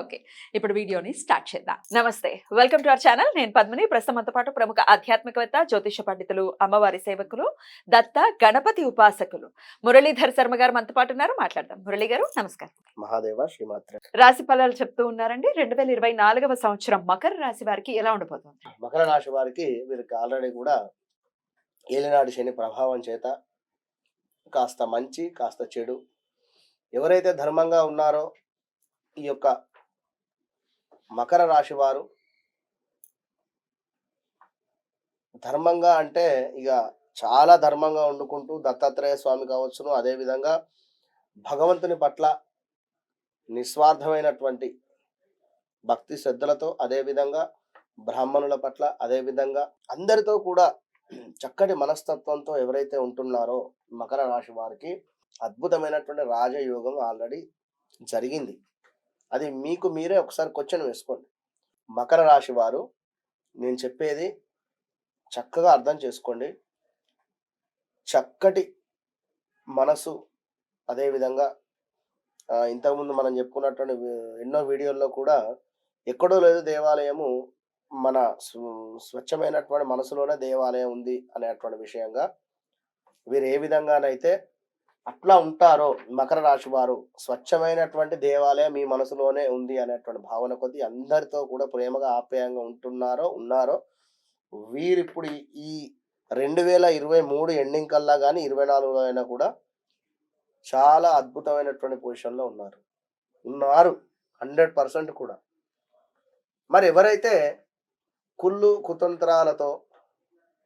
Okay ఇప్పుడు వీడియోని start చేద్దాం. నమస్తే వెల్కమ్ టు అవర్ ఛానల్. నేను పద్మిని. ప్రస్తుతంతో పాటు ప్రముఖ ఆధ్యాత్మికవేత్త జ్యోతిష పండితులు అమ్మవారి సేవకులు దత్త గణపతి ఉపాసకులు మురళీధర్ శర్మ గారు మనతో పాటు ఉన్నారు. మాట్లాడదాం. మురళి గారు నమస్కారం. మహాదేవ శ్రీమాత్రే. రాశి ఫలాలు చెప్తూ ఉన్నారండి. రెండు వేల ఇరవై నాలుగవ సంవత్సరం మకర రాశి వారికి ఎలా ఉండబోతుంది? మకర రాశి వారికి వీరికి ఆల్రెడీ కూడా ఏలినాడు శని ప్రభావం చేత కాస్త మంచి కాస్త చెడు ఎవరైతే ధర్మంగా ఉన్నారో ఈ యొక్క మకర రాశి వారు ధర్మంగా అంటే ఇక చాలా ధర్మంగా వండుకుంటూ దత్తాత్రేయ స్వామి కావచ్చును. అదేవిధంగా భగవంతుని పట్ల నిస్వార్థమైనటువంటి భక్తి శ్రద్ధలతో అదేవిధంగా బ్రాహ్మణుల పట్ల అదేవిధంగా అందరితో కూడా చక్కటి మనస్తత్వంతో ఎవరైతే ఉంటున్నారో మకర రాశి వారికి అద్భుతమైనటువంటి రాజయోగం ఆల్రెడీ జరిగింది. అది మీకు మీరే ఒకసారి క్వశ్చన్ వేసుకోండి. మకర రాశి వారు నేను చెప్పేది చక్కగా అర్థం చేసుకోండి. చక్కటి మనసు అదేవిధంగా ఇంతకుముందు మనం చెప్పుకున్నటువంటి ఎన్నో వీడియోల్లో కూడా ఎక్కడో లేదు దేవాలయము మన స్వ- స్వచ్ఛమైనటువంటి మనసులోనే దేవాలయం ఉంది అనేటువంటి విషయంగా వీరు ఏ విధంగానైతే అట్లా ఉంటారో మకర రాశి వారు స్వచ్ఛమైనటువంటి దేవాలయం మీ మనసులోనే ఉంది అనేటువంటి భావన కొద్ది అందరితో కూడా ప్రేమగా ఆప్యాయంగా ఉంటున్నారో ఉన్నారో వీరిప్పుడు ఈ- రెండు వేల ఇరవై మూడు ఎండింగ్ కల్లా కానీ ఇరవై నాలుగులో అయినా కూడా చాలా అద్భుతమైనటువంటి పొజిషన్లో ఉన్నారు. ఉన్నారు. హండ్రెడ్ పర్సెంట్ కూడా. మరి ఎవరైతే కుళ్ళు కుతంత్రాలతో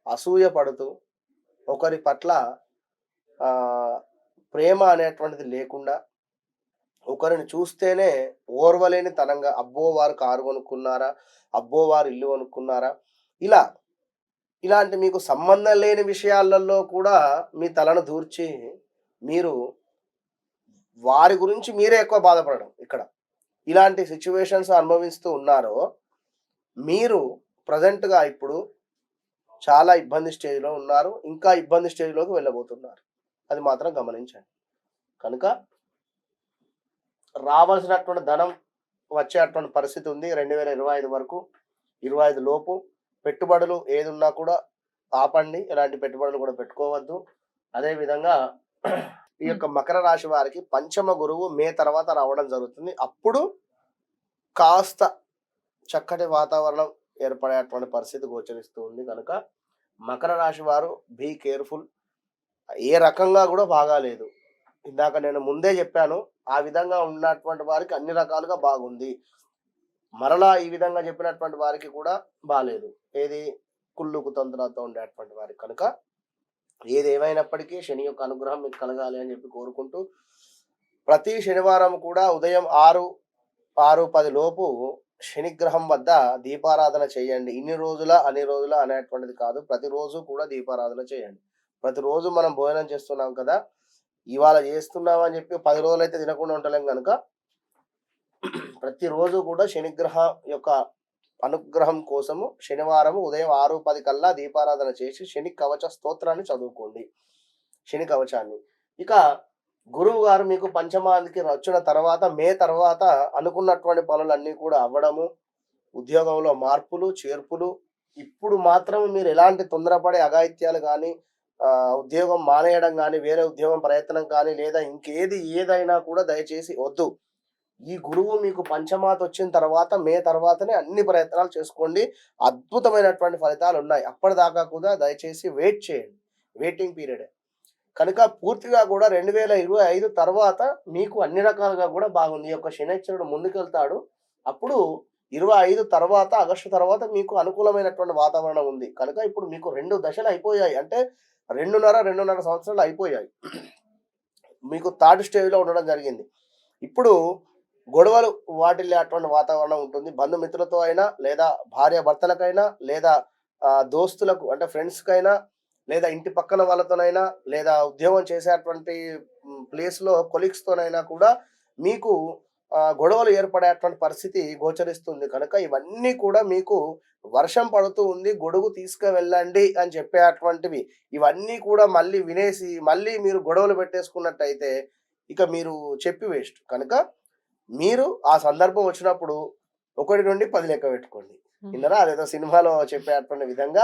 అసూయ పడుతూ ఒకరి పట్ల ప్రేమ అనేటువంటిది లేకుండా ఒకరిని చూస్తేనే ఓర్వలేని తనంగా అబ్బో వారు కారు కొనుక్కున్నారా అబ్బో వారు ఇల్లు కొనుక్కున్నారా ఇలా ఇలాంటి మీకు సంబంధం లేని విషయాలలో కూడా మీ తలను దూర్చి మీరు వారి గురించి మీరే ఎక్కువ బాధపడడం ఇక్కడ. ఇలాంటి సిచ్యువేషన్స్ అనుభవిస్తూ ఉన్నారో మీరు ప్రజెంట్గా ఇప్పుడు చాలా ఇబ్బంది స్టేజ్లో ఉన్నారు ఇంకా ఇబ్బంది స్టేజ్లోకి వెళ్ళబోతున్నారు. అది మాత్రం గమనించండి. కనుక రావాల్సినటువంటి ధనం వచ్చేటువంటి పరిస్థితి ఉంది. రెండు వేల ఇరవై ఐదు వరకు ఇరవై ఐదు లోపు పెట్టుబడులు ఏది ఉన్నా కూడా ఆపండి. ఎలాంటి పెట్టుబడులు కూడా పెట్టుకోవద్దు. అదేవిధంగా ఈ యొక్క మకర రాశి వారికి పంచమ గురువు మే తర్వాత రావడం జరుగుతుంది. అప్పుడు కాస్త చక్కటి వాతావరణం ఏర్పడేటువంటి పరిస్థితి గోచరిస్తూ ఉంది. కనుక మకర రాశి వారు బీ కేర్ఫుల్ ఏ రకంగా కూడా బాగాలేదు. ఇందాక నేను ముందే చెప్పాను ఆ విధంగా ఉన్నటువంటి వారికి అన్ని రకాలుగా బాగుంది. మరలా ఈ విధంగా చెప్పినటువంటి వారికి కూడా బాగాలేదు ఏది కుళ్ళు కుతంత్రాలతో ఉండేటువంటి వారికి కనుక ఏది ఏమైనప్పటికీ శని యొక్క అనుగ్రహం మీకు కలగాలి అని చెప్పి కోరుకుంటూ ప్రతి శనివారం కూడా ఉదయం ఆరు ఆరు పది లోపు శనిగ్రహం వద్ద దీపారాధన చేయండి. ఇన్ని రోజుల అన్ని రోజుల అనేటువంటిది కాదు ప్రతిరోజు కూడా దీపారాధన చేయండి. ప్రతిరోజు మనం భోజనం చేస్తున్నాం కదా ఇవాళ చేస్తున్నాం అని చెప్పి పది రోజులు అయితే తినకుండా ఉండలేం కనుక ప్రతిరోజు కూడా శనిగ్రహ యొక్క అనుగ్రహం కోసము శనివారం ఉదయం ఆరు పది కల్లా దీపారాధన చేసి శని కవచ స్తోత్రాన్ని చదువుకోండి. శని కవచాన్ని. ఇక గురువు గారు మీకు పంచమానికి వచ్చిన తర్వాత మే తర్వాత అనుకున్నటువంటి పనులన్నీ కూడా అవ్వడము ఉద్యోగంలో మార్పులు చేర్పులు ఇప్పుడు మాత్రం మీరు ఎలాంటి తొందరపడే అఘాయిత్యాలు కానీ ఉద్యోగం మానేయడం కానీ వేరే ఉద్యోగం ప్రయత్నం కానీ లేదా ఇంకేది ఏదైనా కూడా దయచేసి వద్దు. ఈ గురువు మీకు పంచమాత వచ్చిన తర్వాత మే తర్వాతనే అన్ని ప్రయత్నాలు చేసుకోండి. అద్భుతమైనటువంటి ఫలితాలు ఉన్నాయి. అప్పటిదాకా కూడా దయచేసి వెయిట్ చేయండి. Waiting period. కనుక పూర్తిగా కూడా రెండు వేల ఇరవై ఐదు తర్వాత మీకు అన్ని రకాలుగా కూడా బాగుంది. ఈ యొక్క శనిశ్చరుడు ముందుకెళ్తాడు. అప్పుడు ఇరవై ఐదు తర్వాత ఆగస్టు తర్వాత మీకు అనుకూలమైనటువంటి వాతావరణం ఉంది. కనుక ఇప్పుడు మీకు రెండు దశలు అయిపోయాయి. అంటే రెండున్నర రెండున్నర సంవత్సరాలు అయిపోయాయి. మీకు థర్డ్ స్టేజ్లో ఉండడం జరిగింది. ఇప్పుడు గొడవలు వాటిల్లే అటువంటి వాతావరణం ఉంటుంది. బంధుమిత్రులతో అయినా లేదా భార్య భర్తలకైనా లేదా దోస్తులకు అంటే ఫ్రెండ్స్కైనా లేదా ఇంటి పక్కన వాళ్ళతోనైనా లేదా ఉద్యోగం చేసేటువంటి ప్లేస్లో కొలీగ్స్తోనైనా కూడా మీకు గొడవలు ఏర్పడేటువంటి పరిస్థితి గోచరిస్తుంది. కనుక ఇవన్నీ కూడా మీకు వర్షం పడుతూ ఉంది గొడుగు తీసుకువెళ్ళండి అని చెప్పేటువంటివి. ఇవన్నీ కూడా మళ్ళీ వినేసి మళ్ళీ మీరు గొడవలు పెట్టేసుకున్నట్టయితే ఇక మీరు చెప్పి వేస్ట్. కనుక మీరు ఆ సందర్భం వచ్చినప్పుడు ఒకటి నుండి పది లెక్క పెట్టుకోండి. విన్నారా? అదేదో సినిమాలో చెప్పేటువంటి విధంగా.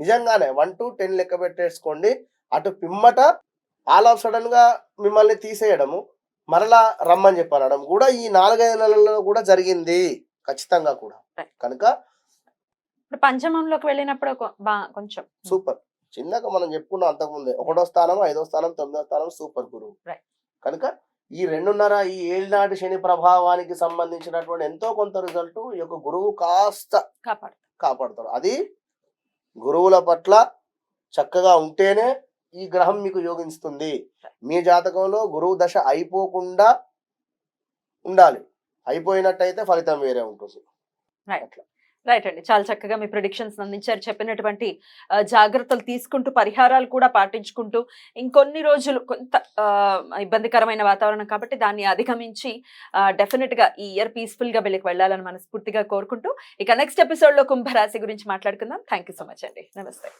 నిజంగానే వన్ టు టెన్ లెక్క పెట్టేసుకోండి. అటు పిమ్మట ఆల్ ఆఫ్ సడన్గా మిమ్మల్ని తీసేయడము. మరలా రమ్మని చెప్పి అనడం కూడా ఈ నాలుగైదు నెలల్లో కూడా జరిగింది. ఖచ్చితంగా కూడా. కనుక ఇప్పుడు పంచమంలోకి వెళ్ళినప్పుడు కొంచెం సూపర్. చిన్నగా మనం చెప్పుకున్నాం అంతకుముందే. ఒకటో స్థానం ఐదో స్థానం తొమ్మిదో స్థానం సూపర్ గురువు. కనుక ఈ రెండున్నర ఈ ఏళ్ళనాటి శని ప్రభావానికి సంబంధించినటువంటి ఎంతో కొంత రిజల్ట్ ఈ యొక్క గురువు కాస్త కాపాడు కాపాడుతాడు. అది గురువుల పట్ల చక్కగా ఉంటేనే ఈ గ్రహం మీకు యోగిస్తుంది మీ జాతకంలో గురువు దశ అయిపోకుండా ఉండాలి. అయిపోయినట్టయితే ఫలితం వేరే ఉంటుంది. రైట్ అండి. చాలా చక్కగా మీ ప్రొడిక్షన్స్ అందించారు. చెప్పినటువంటి జాగ్రత్తలు తీసుకుంటూ పరిహారాలు కూడా పాటించుకుంటూ ఇంకొన్ని రోజులు కొంత ఇబ్బందికరమైన వాతావరణం కాబట్టి దాన్ని అధిగమించి డెఫినెట్గా ఈ ఇయర్ పీస్ఫుల్గా వెళ్ళకి వెళ్ళాలని మనస్ఫూర్తిగా కోరుకుంటూ ఇక నెక్స్ట్ ఎపిసోడ్లో కుంభరాశి గురించి మాట్లాడుకుందాం. థ్యాంక్ యూ సో మచ్ అండి. నమస్తే.